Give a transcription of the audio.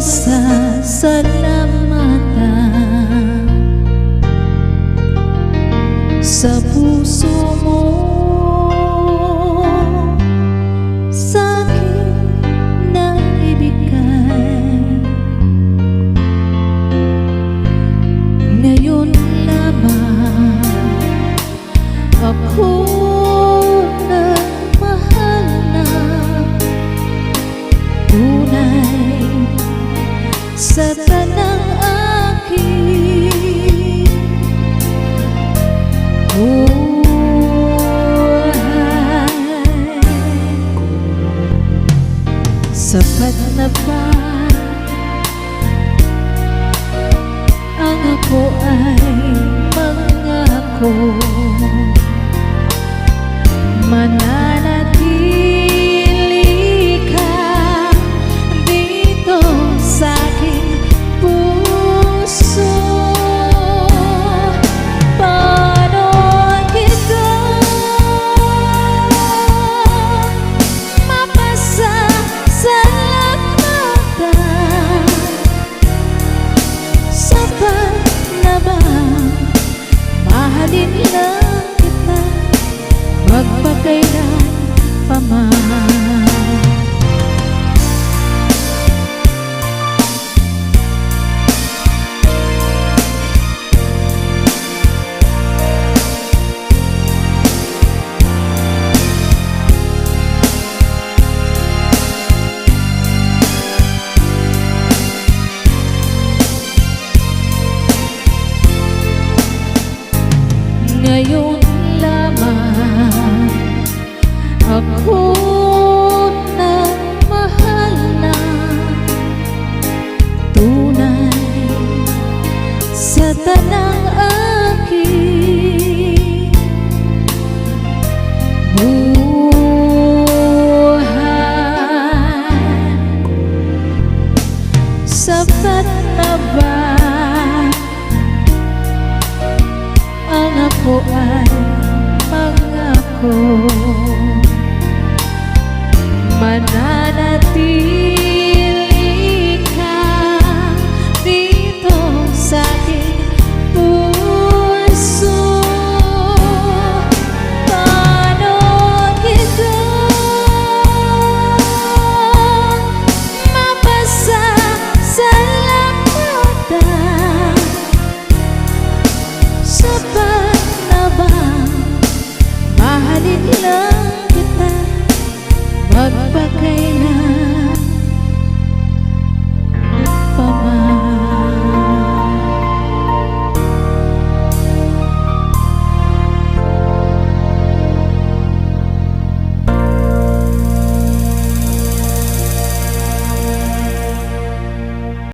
masasalamatan sa puso Sapat na ba ang ako ay mangako sairá para mar. Ngayon ako nang mahal na tunay sa tanang aking buhay. Sapat na ba ang ako ay mangako